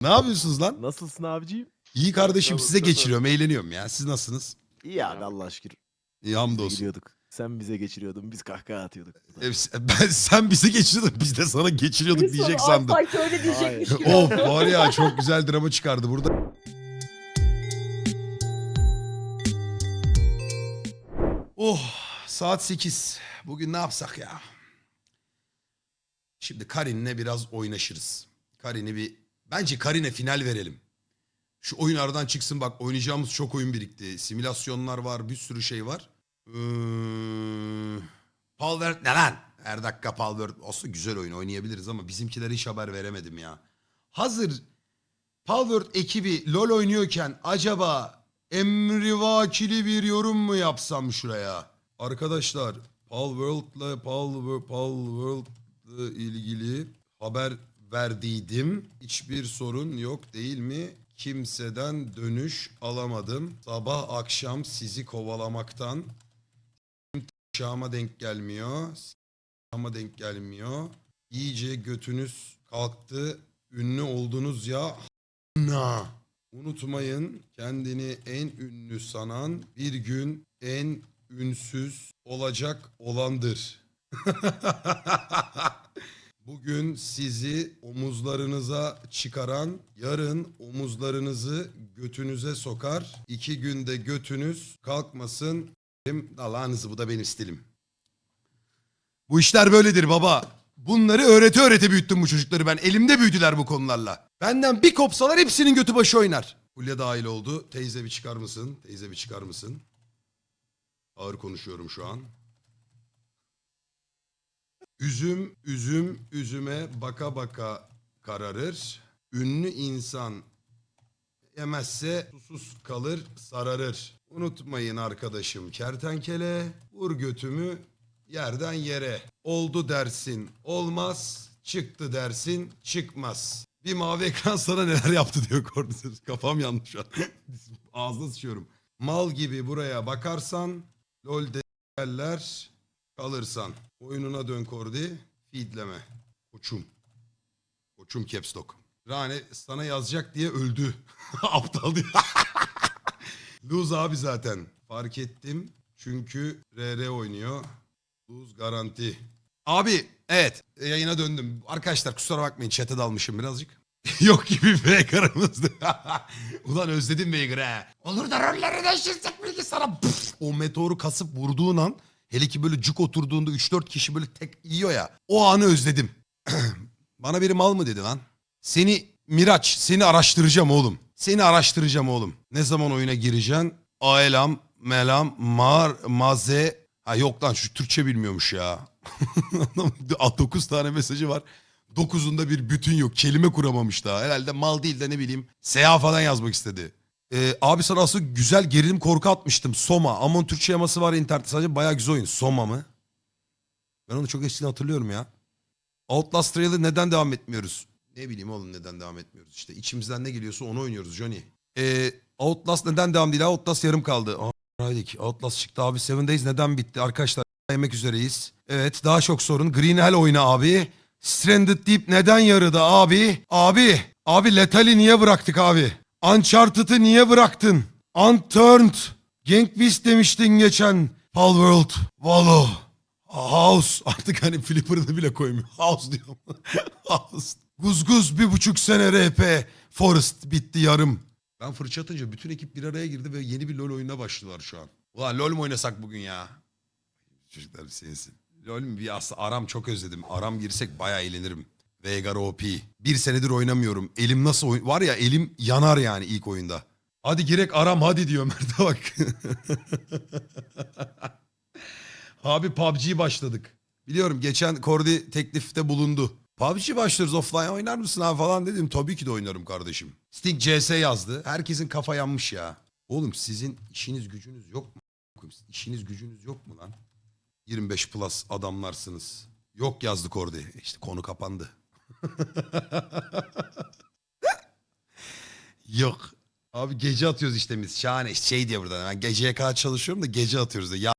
Ne yapıyorsunuz lan? Nasılsın abiciğim? İyi kardeşim Tamam, size tamam. geçiriyorum. Eğleniyorum ya. Siz nasılsınız? İyi abi Allah şükür. İyi Bize hamdolsun. gidiyorduk. Sen bize geçiriyordun. Biz kahkaha atıyorduk. Hepsi- Ben, sen bize geçiriyordun. Biz de sana geçiriyorduk diyecek sandım. Sanki öyle diyecekmiş gibi. of var ya çok güzel drama çıkardı burada. Oh saat 8. Bugün ne yapsak ya? Şimdi Karin'le biraz oynaşırız. Karin'i bir... Bence Karin'e final verelim. Şu oyun aradan çıksın bak oynayacağımız çok oyun birikti. Simülasyonlar var bir sürü şey var. Hmm, Palworld ne lan? Her dakika Palworld olsa güzel oyun oynayabiliriz ama bizimkilere hiç haber veremedim ya. Hazır Palworld ekibi LoL oynuyorken acaba emrivakili bir yorum mu yapsam şuraya? Arkadaşlar Palworld'la Palworld, Palworld'la ilgili haber verdiydim. Hiçbir sorun yok değil mi? Kimseden dönüş alamadım. Sabah akşam sizi kovalamaktan Şama denk gelmiyor. Şama denk gelmiyor. İyice götünüz kalktı. Ünlü oldunuz ya. Na. Unutmayın kendini en ünlü sanan bir gün en ünsüz olacak olandır. Bugün sizi omuzlarınıza çıkaran yarın omuzlarınızı götünüze sokar. İki günde götünüz kalkmasın. Allah'ınızı bu da benim stilim. Bu işler böyledir baba. Bunları öğrete öğrete büyüttüm bu çocukları ben. Elimde büyüdüler bu konularla. Benden bir kopsalar hepsinin götü başı oynar. Hulya dahil oldu. Teyze bir çıkar mısın? Teyze bir çıkar mısın? Ağır konuşuyorum şu an. Üzüm, üzüm, üzüme baka baka kararır. Ünlü insan yemezse susuz kalır, sararır. Unutmayın arkadaşım kertenkele, vur götümü yerden yere. Oldu dersin, olmaz. Çıktı dersin, çıkmaz. Bir mavi ekran sana neler yaptı diyor Cordyceps. Kafam yandı şu an. Sıçıyorum. Mal gibi buraya bakarsan, lol derler, kalırsan. Oyununa dön Kordi, feedleme. Koçum. Koçum caps lock. Sana yazacak diye öldü. Aptal diyor. Lose abi zaten. Fark ettim. Çünkü RR oynuyor. Lose garanti. Abi evet yayına döndüm. Arkadaşlar kusura bakmayın chat'e dalmışım birazcık. Yok gibi Veigar'ımızdı. Ulan özledim Veigar'ı ha. Olur da rolleri değiştirsek bilgi sana. O meteoru kasıp vurduğun an hele ki böyle cuk oturduğunda 3-4 kişi böyle tek yiyor ya. O anı özledim. Bana biri mal mı dedi lan? Seni Miraç seni araştıracağım oğlum. Seni araştıracağım oğlum. Ne zaman oyuna gireceksin? Aelam, melam, mar, maze. Ha yok lan şu Türkçe bilmiyormuş ya. 9 tane mesajı var. 9'unda bir bütün yok. Kelime kuramamış daha. Herhalde mal değil de ne bileyim. Seha falan yazmak istedi. Ee, abi sana asıl güzel gerilim korku atmıştım. Soma. Ama onun Türkçe yaması var internette sadece bayağı güzel oyun. Soma mı? Ben onu çok eskiden hatırlıyorum ya. Outlast Trail'ı neden devam etmiyoruz? Ne bileyim oğlum neden devam etmiyoruz işte. içimizden ne geliyorsa onu oynuyoruz Johnny. Ee, Outlast neden devam değil? Outlast yarım kaldı. Haydik. Outlast çıktı abi. Seven Days neden bitti? Arkadaşlar yemek üzereyiz. Evet daha çok sorun. Green Hell oyna abi. Stranded Deep neden yarıda abi? Abi. Abi Lethal'i niye bıraktık abi? Uncharted'ı niye bıraktın? Unturned. Gang Beast demiştin geçen. Palworld. Valo. House. Artık hani flipper'ını bile koymuyor. House diyorum. House. Guzguz bir buçuk sene RP. Forest bitti yarım. Ben fırça atınca bütün ekip bir araya girdi ve yeni bir LoL oyununa başlıyorlar şu an. Ulan LoL mu oynasak bugün ya? Çocuklar bir sensin. LoL mü? Bir aslında aram çok özledim. Aram girsek bayağı eğlenirim. Veigar OP. Bir senedir oynamıyorum. Elim nasıl oyn... Var ya elim yanar yani ilk oyunda. Hadi girek aram hadi diyor Mert'e bak. Abi PUBG başladık. Biliyorum geçen Kordi teklifte bulundu. PUBG başlıyoruz offline oynar mısın abi falan dedim. Tabii ki de oynarım kardeşim. Sting CS yazdı. Herkesin kafa yanmış ya. Oğlum sizin işiniz gücünüz yok mu? İşiniz gücünüz yok mu lan? 25 plus adamlarsınız. Yok yazdı Kordi. İşte konu kapandı. Yok. Abi gece atıyoruz işte biz. Şahane şey diye burada. Ben geceye kadar çalışıyorum da gece atıyoruz diyor. Ya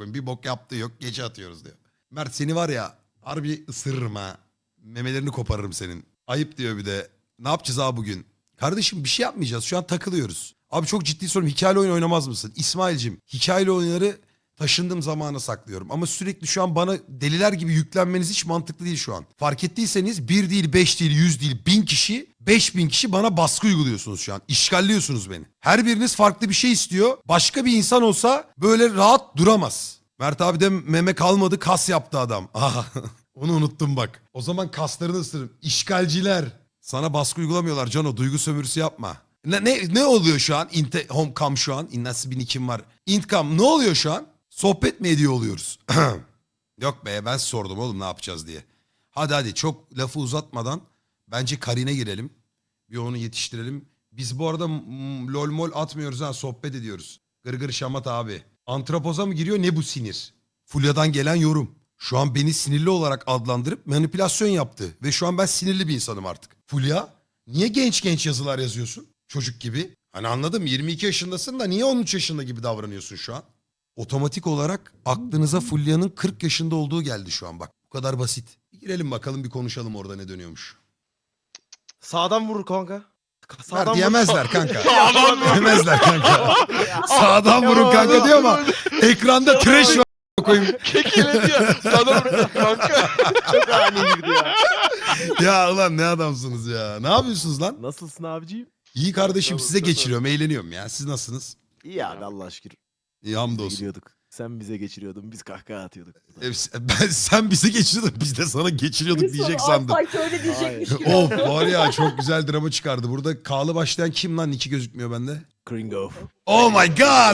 bir bok yaptığı yok gece atıyoruz diyor. Mert seni var ya harbi ısırırım ha. Memelerini koparırım senin. Ayıp diyor bir de. Ne yapacağız abi bugün? Kardeşim bir şey yapmayacağız. Şu an takılıyoruz. Abi çok ciddi soruyorum. Hikayeli oyun oynamaz mısın? İsmail'cim hikayeli oyunları taşındığım zamana saklıyorum. Ama sürekli şu an bana deliler gibi yüklenmeniz hiç mantıklı değil şu an. Fark ettiyseniz bir değil, beş değil, yüz değil, bin kişi, beş bin kişi bana baskı uyguluyorsunuz şu an. İşgalliyorsunuz beni. Her biriniz farklı bir şey istiyor. Başka bir insan olsa böyle rahat duramaz. Mert abi de meme kalmadı kas yaptı adam. Aha, onu unuttum bak. O zaman kaslarını ısırırım. İşgalciler. Sana baskı uygulamıyorlar Cano. Duygu sömürüsü yapma. Ne, ne, ne oluyor şu an? Inte, homecam şu an. Nasıl bir nikim var? Intcam ne oluyor şu an? Sohbet mi ediyor oluyoruz? Yok be ben sordum oğlum ne yapacağız diye. Hadi hadi çok lafı uzatmadan bence Karine girelim. Bir onu yetiştirelim. Biz bu arada lol mol atmıyoruz ha sohbet ediyoruz. Gırgır şamat abi. Antropoza mı giriyor ne bu sinir? Fulya'dan gelen yorum. Şu an beni sinirli olarak adlandırıp manipülasyon yaptı. Ve şu an ben sinirli bir insanım artık. Fulya niye genç genç yazılar yazıyorsun? Çocuk gibi. Hani anladım 22 yaşındasın da niye 13 yaşında gibi davranıyorsun şu an? Otomatik olarak aklınıza Fulya'nın 40 yaşında olduğu geldi şu an bak. Bu kadar basit. Bir girelim bakalım bir konuşalım orada ne dönüyormuş. Sağdan vurur kanka. Ver Sağdan diyemezler kanka. diyemezler kanka. Sağdan vurun kanka diyor ama ekranda trash var koyayım. Kekele diyor. Sana vurdu kanka. Çok ani girdi ya. Ya ulan ne adamsınız ya. Ne yapıyorsunuz lan? Nasılsın abiciğim? İyi kardeşim size geçiriyorum eğleniyorum ya. Siz nasılsınız? İyi abi Allah şükür. İyi hamdolsun. Sen bize geçiriyordun biz kahkaha atıyorduk. Ben, sen bizi geçiriyordun biz de sana geçiriyorduk diyecek sandım. Sanki öyle diyecekmiş gibi. of var ya çok güzel drama çıkardı. Burada K'lı başlayan kim lan? Niki gözükmüyor bende. Kringo. Oh my god!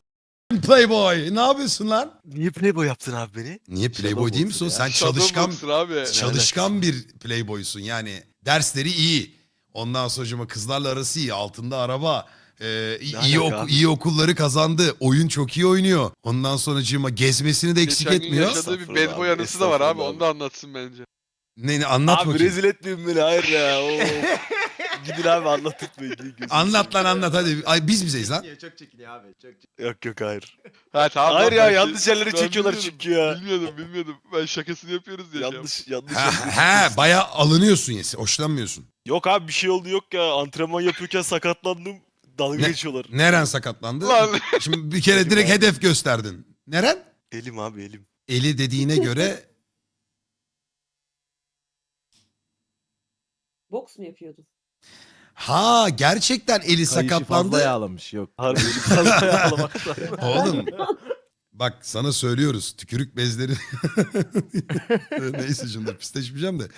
Playboy. Ne yapıyorsun lan? Niye Playboy yaptın abi beni? Niye Playboy değil misin? Shadowboxer Sen ya. çalışkan Shadowboxer abi. çalışkan bir playboysun yani. Dersleri iyi. Ondan sonra kızlarla arası iyi. Altında araba. Ee, iyi, alaka iyi okulları kazandı. Oyun çok iyi oynuyor. Ondan sonra gezmesini de eksik Geçen gün etmiyor. yaşadığı bir bad boy abi, anısı da var abi. estağfurullah Onu da anlatsın bence. Ne, ne anlat abi bakayım. rezil etmeyin beni hayır ya. of. Gidin abi anlatmayın. Gidin gözünü Anlat lan anlat hadi. Ay biz bizeyiz lan. Çok çekiniyor abi. Çok çekiniyor. seveyim. Yok yok hayır. Ha tamam. hayır ya yanlış yerlere çekiyorlar çünkü ya. Bilmiyordum bilmiyordum. Ben şakasını yapıyoruz diye. şey Yanlış yanlış. Ha, yapıyorsun. ha bayağı alınıyorsun ya. Hoşlanmıyorsun. Yok abi bir şey oldu yok ya. Antrenman yapıyorken sakatlandım. Dalga Ne? geçiyorlar. Neren sakatlandı? Lan. Şimdi bir kere direkt hedef gösterdin. Neren? Elim abi elim. Eli dediğine göre Boks mu yapıyordun? ha gerçekten eli Kayışı fazla sakatlandı. yağlamış yok. Harbi elim fazla yağlamaktan. Oğlum bak sana söylüyoruz tükürük bezleri. Neyse şimdi pisleşmeyeceğim de.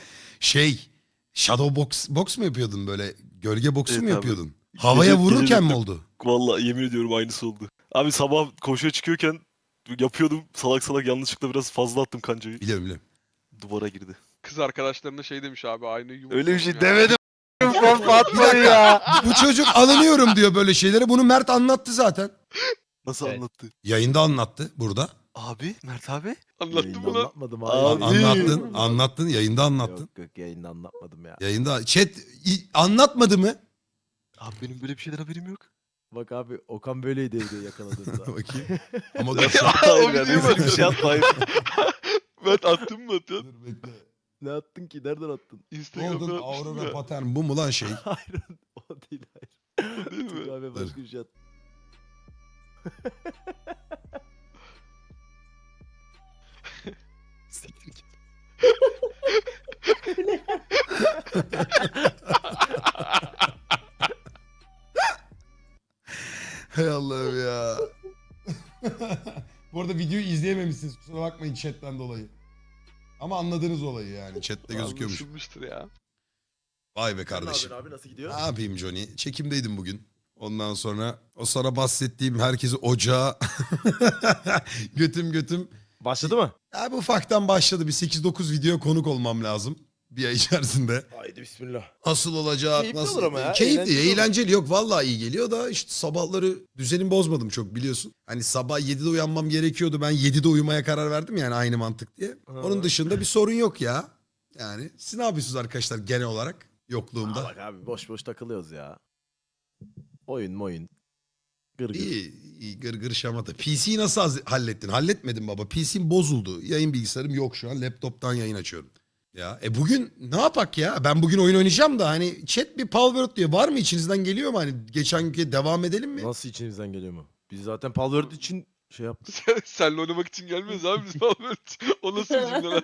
Şey shadow box, box mu yapıyordun böyle? Gölge boksu Evet mu abi. yapıyordun? Havaya Gece- vururken gece mi oldu? Vallahi yemin ediyorum aynısı oldu. Abi sabah koşuya çıkıyorken yapıyordum. Salak salak yanlışlıkla biraz fazla attım kancayı. Biliyorum biliyorum. Duvara girdi. Kız arkadaşlarına şey demiş abi aynı yumruk. Öyle bir şey ya. demedim. Dakika. Bu çocuk alınıyorum diyor böyle şeylere. Bunu Mert anlattı zaten. Nasıl Evet. anlattı? Yayında anlattı burada. Abi Mert abi. Yayında mı lan? anlatmadım Abi. abi. Anlattın, anlattın. Yayında anlattın. Yok yok yayında anlatmadım ya. Yayında chat i- anlatmadı mı? Abi benim böyle bir şeyden haberim yok. Bak abi Okan böyleydi evde yakaladığında. Bakayım. Ama dur. hayır O ya videoyu şey atma hayır. Ben attım mı atıyorsun? Dur bekle. ne attın ki? Nereden attın? Instagram'da Golden atmıştım Aurora ya. Pattern bu mu lan şey? Hayır o değil hayır. Değil mi? Dur abi başka bir şey at. Siktir git. Hay Allah'ım ya. Bu arada videoyu izleyememişsiniz kusura bakmayın chatten dolayı. Ama anladığınız olayı yani chatte gözüküyormuş. Anlaşılmıştır ya. Vay be kardeşim. abi nasıl gidiyor? Ne yapayım Johnny? Çekimdeydim bugün. Ondan sonra o sana bahsettiğim herkesi ocağa götüm götüm. Başladı mı? Abi ufaktan başladı. Bir 8-9 video konuk olmam lazım. Bir ay içerisinde. Haydi bismillah. Nasıl olacak? Keyifli nasıl? olur ama ya, Keyifli, eğlenceli eğlenceli. Yok vallahi iyi geliyor da işte sabahları düzenimi bozmadım çok biliyorsun. Hani sabah 7'de uyanmam gerekiyordu. Ben 7'de uyumaya karar verdim yani aynı mantık diye. Ha. Onun dışında bir sorun yok ya. Yani siz ne yapıyorsunuz arkadaşlar genel olarak yokluğumda? Aa, bak abi boş boş takılıyoruz ya. Oyun moyun. Gırgır. İyi, iyi gır gır şamata. PC'yi nasıl hallettin? Halletmedim baba. PC'm bozuldu. Yayın bilgisayarım yok şu an. Laptop'tan yayın açıyorum. Ya e bugün ne yapak ya? Ben bugün oyun oynayacağım da hani chat bir Palworld diyor. Var mı içinizden geliyor mu? Hani geçen günkü devam edelim mi? Nasıl içinizden geliyor mu? Biz zaten Palworld için şey yaptık. Sen- Seninle oynamak için gelmiyoruz abi biz Palworld. o nasıl bir cümle lan?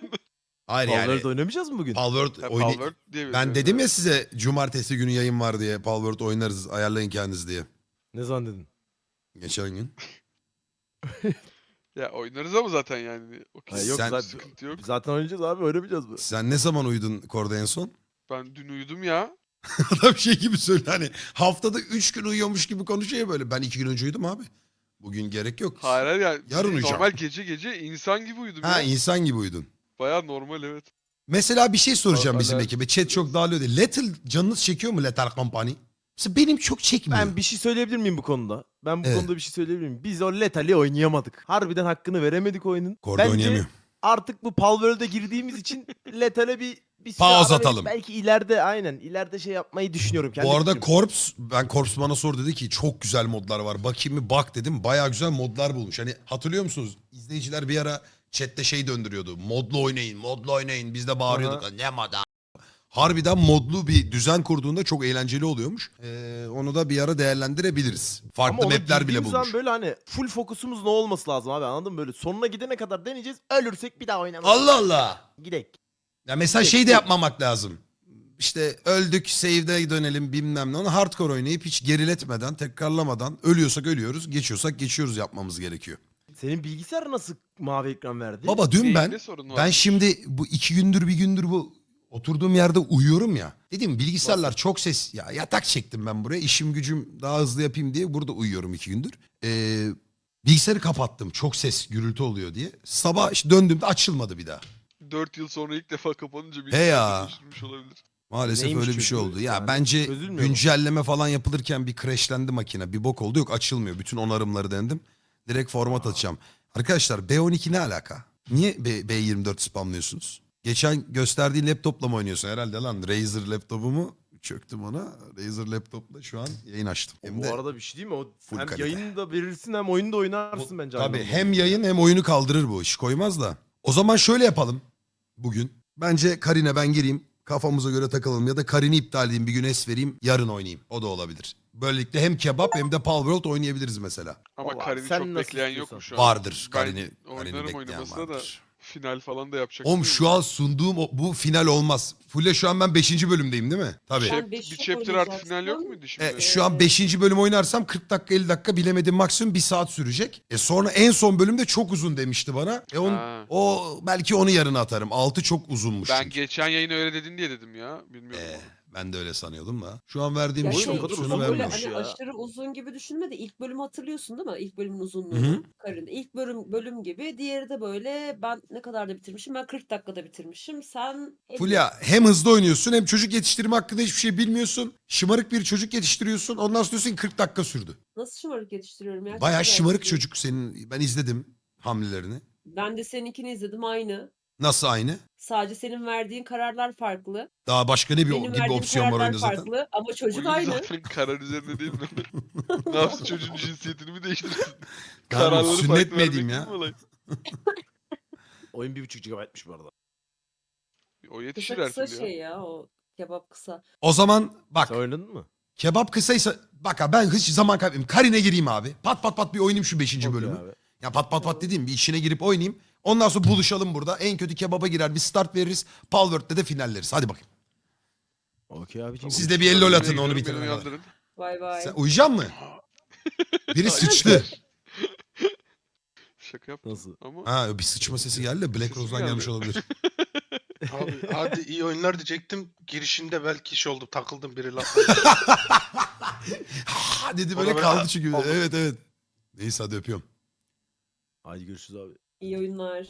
Hayır Palworld yani oynamayacağız mı bugün? Palworld Ha, oyna- Palworld diye Ben dedim ya. ya size cumartesi günü yayın var diye Palworld oynarız ayarlayın kendiniz diye. Ne zannedin? Geçen gün. Ya oynarız ama zaten yani. O Ha, yok Sen- zaten, sıkıntı yok. zaten oynayacağız abi oynamayacağız mı? Sen ne zaman uyudun Korda en son? Ben dün uyudum ya. Adam şey gibi söyle hani haftada 3 gün uyuyormuş gibi konuşuyor ya böyle. Ben 2 gün önce uyudum abi. Bugün gerek yok. Hayır hayır ya. Yarın uyuyacağım. Normal gece gece insan gibi uyudum Ha ya. insan gibi uyudun. Baya normal evet. Mesela bir şey soracağım Aa, bizim ekibe. Chat çok dağılıyor diye. Little canınız çekiyor mu Lethal Company? Mesela benim çok çekmiyor. Ben bir şey söyleyebilir miyim bu konuda? Ben bu Evet. konuda bir şey söyleyebilir miyim? Biz o Lethal'i oynayamadık. Harbiden hakkını veremedik oyunun. Korda Bence oynayamıyor. artık bu Palworld'e girdiğimiz için Lethal'e bir bir süre Pause ara verip atalım. Belki ileride aynen ileride şey yapmayı düşünüyorum. kendi Bu arada fikrim. Corps, ben Corps bana sordu dedi ki çok güzel modlar var. Bakayım mı? Bak dedim. Baya güzel modlar bulmuş. Hani hatırlıyor musunuz? İzleyiciler bir ara chatte şey döndürüyordu. Modlu oynayın, modlu oynayın. Biz de bağırıyorduk. Ne moda? Harbiden modlu bir düzen kurduğunda çok eğlenceli oluyormuş. Ee, onu da bir ara değerlendirebiliriz. Farklı ona mapler bile girdiğimiz zaman bulmuş. böyle hani full fokusumuz ne olması lazım abi anladın mı? Böyle sonuna gidene kadar deneyeceğiz. Ölürsek bir daha oynamayız. Allah Allah. Gidek. Ya mesela Tek- şey de yapmamak lazım. İşte öldük, save'de dönelim bilmem ne. Onu hardcore oynayıp hiç geriletmeden, tekrarlamadan ölüyorsak ölüyoruz, geçiyorsak geçiyoruz yapmamız gerekiyor. Senin bilgisayar nasıl mavi ekran verdi? Baba dün ben Neyinde sorun var? ben şimdi bu iki gündür bir gündür bu oturduğum yerde uyuyorum ya. Dedim bilgisayarlar çok ses ya yatak çektim ben buraya işim gücüm daha hızlı yapayım diye burada uyuyorum iki gündür. Ee, bilgisayarı kapattım çok ses gürültü oluyor diye. Sabah işte döndüğümde açılmadı bir daha. 4 yıl sonra ilk defa kapanınca bir He ya. değiştirmiş olabilir. Maalesef Neymiş öyle bir şey çünkü? oldu. Ya Yani bence çözülmüyor mu? güncelleme falan yapılırken bir crashlendi makine. Bir bok oldu yok açılmıyor. Bütün onarımları denedim. Direkt format atacağım. Arkadaşlar B12 ne alaka? Niye B- B24 spamlıyorsunuz? Geçen gösterdiğin laptopla mı oynuyorsun herhalde lan? Razer laptopumu çöktüm ona. Razer laptopla şu an yayın açtım. Hem bu de arada bir şey değil mi? O full hem kalite. yayını da verirsin hem oyunu da oynarsın bence. aynı Tabii anda. hem yayın hem oyunu kaldırır bu. iş koymaz da. O zaman şöyle yapalım bugün. Bence Karine ben gireyim. Kafamıza göre takılalım ya da Karin'i iptal edeyim bir gün es vereyim yarın oynayayım. O da olabilir. Böylelikle hem kebap hem de Palworld oynayabiliriz mesela. Ama Vallahi Karin'i sen çok nasıl bekleyen yok mu şu an? Vardır Ben Karin'i. Karin'i bekleyen oynamasına da vardır. Final falan da yapacak. Oğlum şu an sunduğum o- bu final olmaz. Fulle şu an ben 5. bölümdeyim değil mi? Tabii. Sen Chap- beşi bir chapter artı oynayacaksın. final yok muydu şimdi? E, şu an 5. bölüm oynarsam 40 dakika 50 dakika bilemedim maksimum 1 saat sürecek. E sonra en son bölümde çok uzun demişti bana. E on, Ha. o belki onu yarına atarım. 6 çok uzunmuş. ben çünkü. geçen yayın öyle dedin diye dedim ya. Bilmiyorum. Ee, ama. Ben de öyle sanıyordum da. Şu an verdiğim Ya Oyun şey, o kadar şunu uzun böyle vermiyor. hani ya. aşırı uzun gibi düşünme de ilk bölümü hatırlıyorsun değil mi? İlk bölümün Hı uzunluğunu. hı. Karın. İlk bölüm bölüm gibi. Diğeri de böyle ben ne kadar da bitirmişim? Ben 40 dakikada bitirmişim. Sen. Fulya hem hızlı oynuyorsun hem çocuk yetiştirme hakkında hiçbir şey bilmiyorsun. Şımarık bir çocuk yetiştiriyorsun. Ondan sonra diyorsun ki 40 dakika sürdü. Nasıl şımarık yetiştiriyorum ya? Çok Bayağı şımarık gidiyor. çocuk senin. Ben izledim hamlelerini. Ben de seninkini izledim aynı. Nasıl aynı? Sadece senin verdiğin kararlar farklı. Daha başka ne bir, Benim gibi bir verdiğim opsiyon var kararlar oyunda zaten. farklı ama çocuk Oyun aynı. zaten karar üzerine değil mi? ne yapsın çocuğun cinsiyetini mi değiştirsin? Kararları sünnet farklı mi edeyim ya? mi olay? Oyun 1.5 GB'mış bu arada. O yetişir Kısa her kısa türlü şey ya. ya o kebap kısa. O zaman bak Sen oynadın mı? kebap kısaysa bak abi ben hiç zaman kaybetmeyeyim. Karine gireyim abi. Pat pat pat bir oynayayım şu 5. Okey bölümü. abi. Ya pat pat pat dediğim bir işine girip oynayayım. Ondan sonra buluşalım burada. En kötü kebaba girer bir start veririz. Palworld'de de finalleriz. Hadi bakayım. Okey abicim. Siz de bir el lol atın onu bitirene kadar. Bay bay. Sen uyuyacaksın mı? Biri sıçtı. Şaka yaptım Nasıl? ama Ha bir sıçma sesi geldi de Black Sesi Rose'dan geldi. gelmiş olabilir. Abi hadi iyi oyunlar diyecektim. Girişinde belki şey oldu takıldım biri laf. ha dedi böyle kaldı çünkü. oldu. Evet evet. Neyse hadi öpüyorum. Hadi görüşürüz abi. İyi oyunlar.